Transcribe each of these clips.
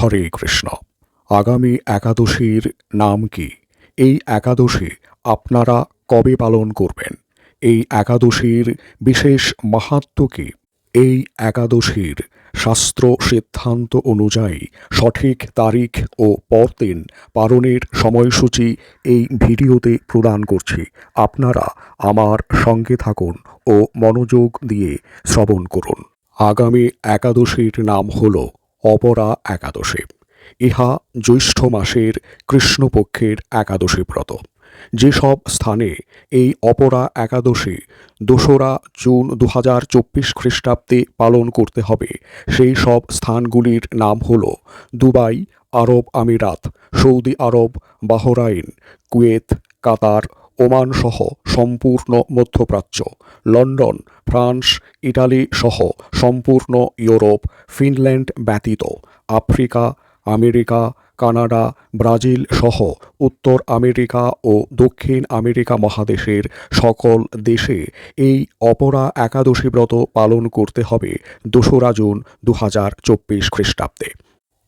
হরে কৃষ্ণ। আগামী একাদশীর নাম কি? এই একাদশী আপনারা কবে পালন করবেন? এই একাদশীর বিশেষ মাহাত্ম্য কি? এই একাদশীর শাস্ত্র সিদ্ধান্ত অনুযায়ী সঠিক তারিখ ও পরদিন পালনের সময়সূচি এই ভিডিওতে প্রদান করছি। আপনারা আমার সঙ্গে থাকুন ও মনোযোগ দিয়ে শ্রবণ করুন। আগামী একাদশীর নাম হল অপরা একাদশী। ইহা জ্যৈষ্ঠ মাসের কৃষ্ণপক্ষের একাদশী ব্রত। যেসব স্থানে এই অপরা একাদশী দোসরা জুন দু হাজার চব্বিশ খ্রিস্টাব্দে পালন করতে হবে, সেই সব স্থানগুলির নাম হল দুবাই, আরব আমিরাত, সৌদি আরব, বাহরাইন, কুয়েত, কাতার ওমান সহ সম্পূর্ণ মধ্যপ্রাচ্য, লন্ডন, ফ্রান্স, ইটালি সহ সম্পূর্ণ ইউরোপ, ফিনল্যান্ড ব্যতীত, আফ্রিকা, আমেরিকা, কানাডা, ব্রাজিল সহ উত্তর আমেরিকা ও দক্ষিণ আমেরিকা মহাদেশের সকল দেশে এই অপরা একাদশী ব্রত পালন করতে হবে দোসরা জুন দু হাজার চব্বিশ খ্রিস্টাব্দে।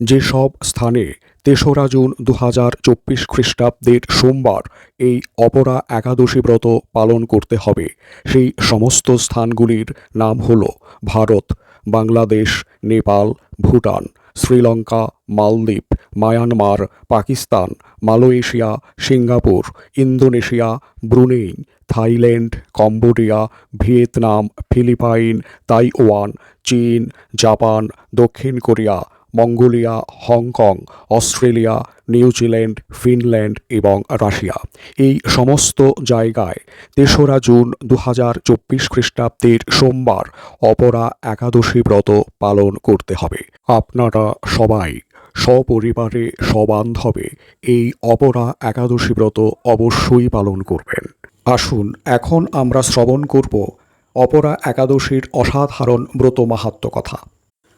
যেসব স্থানে তেসরা জুন দু হাজার চব্বিশ খ্রিস্টাব্দের সোমবার এই অপরা একাদশী ব্রত পালন করতে হবে। সেই সমস্ত স্থানগুলির নাম হল Bharat, Bangladesh, Nepal, Bhutan, Sri Lanka, Maldives, Myanmar, Pakistan, Malaysia, Singapore, Indonesia, Brunei, Thailand, Cambodia, Vietnam, Philippine, Taiwan, চীন, জাপান, দক্ষিণ Korea Mongolia Hong Kong Australia New Zealand Finland এবং রাশিয়া। এই সমস্ত জায়গায় তেসরা জুন দু হাজার চব্বিশ খ্রিস্টাব্দের সোমবার অপরা একাদশী ব্রত পালন করতে হবে। আপনারা সবাই সপরিবারে, সবান্ধবে এই অপরা একাদশী ব্রত অবশ্যই পালন করবেন। আসুন, এখন আমরা শ্রবণ করব অপরা একাদশীর অসাধারণ ব্রত মাহাত্ম কথা।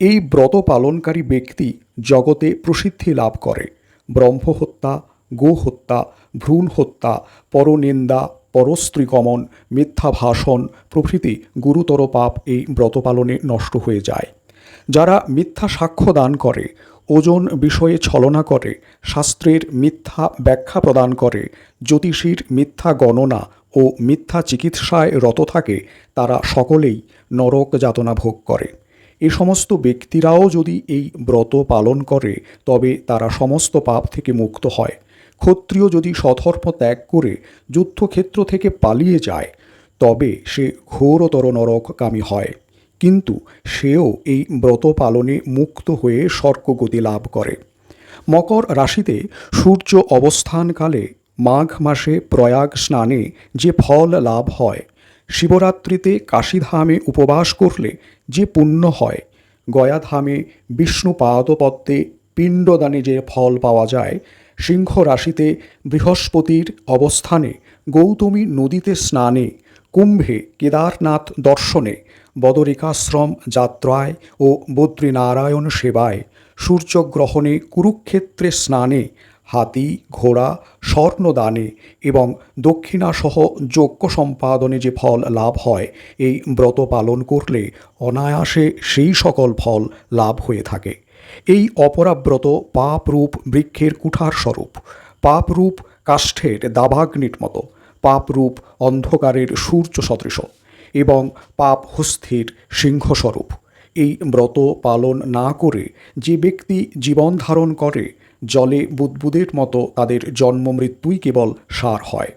এই ব্রত পালনকারী ব্যক্তি জগতে প্রসিদ্ধি লাভ করে। ব্রহ্মহত্যা, গোহত্যা ভ্রূণ হত্যা পরনিন্দা, পরস্ত্রীগমন মিথ্যা ভাষণ প্রভৃতি গুরুতর পাপ এই ব্রত পালনে নষ্ট হয়ে যায়। যারা মিথ্যা সাক্ষ্য দান করে, ওজন বিষয়ে ছলনা করে, শাস্ত্রের মিথ্যা ব্যাখ্যা প্রদান করে, জ্যোতিষীর মিথ্যা গণনা ও মিথ্যা চিকিৎসায় রত থাকে, তারা সকলেই নরক যাতনা ভোগ করে। এ সমস্ত ব্যক্তিরাও যদি এই ব্রত পালন করে, তবে তারা সমস্ত পাপ থেকে মুক্ত হয়। ক্ষত্রিয় যদি সধর্ম ত্যাগ করে, যুদ্ধক্ষেত্র থেকে পালিয়ে যায়, তবে সে ঘোরতর নরককামী হয়। কিন্তু সেও এই ব্রত পালনে মুক্ত হয়ে স্বর্গগতি লাভ করে। মকর রাশিতে সূর্য অবস্থানকালে মাঘ মাসে প্রয়াগ স্নানে যে ফল লাভ হয় শিবরাত্রিতে কাশীধামে উপবাস করলে যে পুণ্য হয়, গয়াধামে বিষ্ণু পাদপদ্মে পিণ্ডদানে যে ফল পাওয়া যায় সিংহ রাশিতে বৃহস্পতির অবস্থানে গৌতমী নদীতে স্নানে, কুম্ভে কেদারনাথ দর্শনে, বদরিকাশ্রম যাত্রায় ও বদ্রীনারায়ণ সেবায়, সূর্যগ্রহণে কুরুক্ষেত্রে স্নানে হাতি, ঘোড়া, স্বর্ণদানে এবং দক্ষিণাসহ যজ্ঞ সম্পাদনে যে ফল লাভ হয়, এই ব্রত পালন করলে অনায়াসে সেই সকল ফল লাভ হয়ে থাকে। এই অপরাব্রত পাপরূপ বৃক্ষের কুঠার স্বরূপ। পাপরূপ কাষ্ঠের দাবাগ্নির মতো। পাপরূপ অন্ধকারের সূর্য সদৃশ এবং পাপ হস্থির সিংহস্বরূপ এই ব্রত পালন না করে যে ব্যক্তি জীবন ধারণ করে জলে বুদবুদের মতো তাদের জন্ম মৃত্যুই কেবল সার হয়।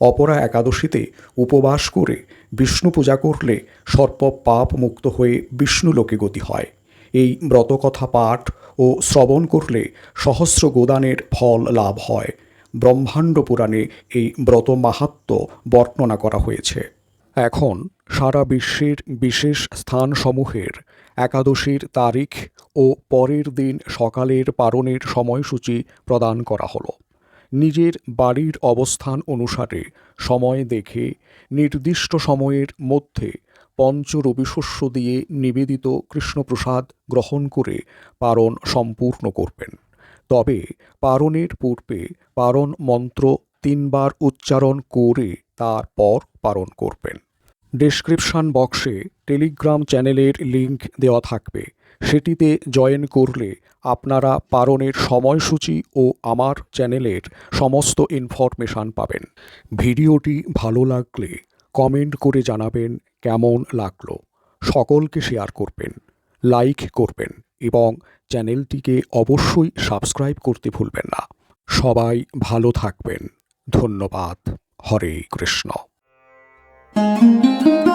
অপরা একাদশীতে উপবাস করে বিষ্ণু পূজা করলে সর্প পাপ মুক্ত হয়ে বিষ্ণু লোকে গতি হয়। এই ব্রতকথা পাঠ ও শ্রবণ করলে সহস্র গোদানের ফল লাভ হয়। ব্রহ্মাণ্ড পুরাণে এই ব্রত মাহাত্ম বর্ণনা করা হয়েছে। এখন সারা বিশ্বের বিশেষ স্থানসমূহের একাদশীর তারিখ ও পরের দিন সকালের পারণের সময়সূচি প্রদান করা হলো। নিজের বাড়ির অবস্থান অনুসারে সময় দেখে নির্দিষ্ট সময়ের মধ্যে পঞ্চ রবিশস্য দিয়ে নিবেদিত কৃষ্ণপ্রসাদ গ্রহণ করে পারণ সম্পূর্ণ করবেন। তবে পারণের পূর্বে পারণ মন্ত্র তিনবার উচ্চারণ করে তারপর পারণ করবেন। ডেসক্রিপশন বক্সে টেলিগ্রাম চ্যানেলের লিংক দেওয়া থাকবে। সেটিতে জয়েন করলে আপনারা পারণের সময়সূচি ও আমার চ্যানেলের সমস্ত ইনফরমেশান পাবেন। ভিডিওটি ভালো লাগলে কমেন্ট করে জানাবেন কেমন লাগল। সকলকে শেয়ার করবেন লাইক করবেন এবং চ্যানেলটিকে অবশ্যই সাবস্ক্রাইব করতে ভুলবেন না। সবাই ভালো থাকবেন। ধন্যবাদ। হরে কৃষ্ণ। Thank you.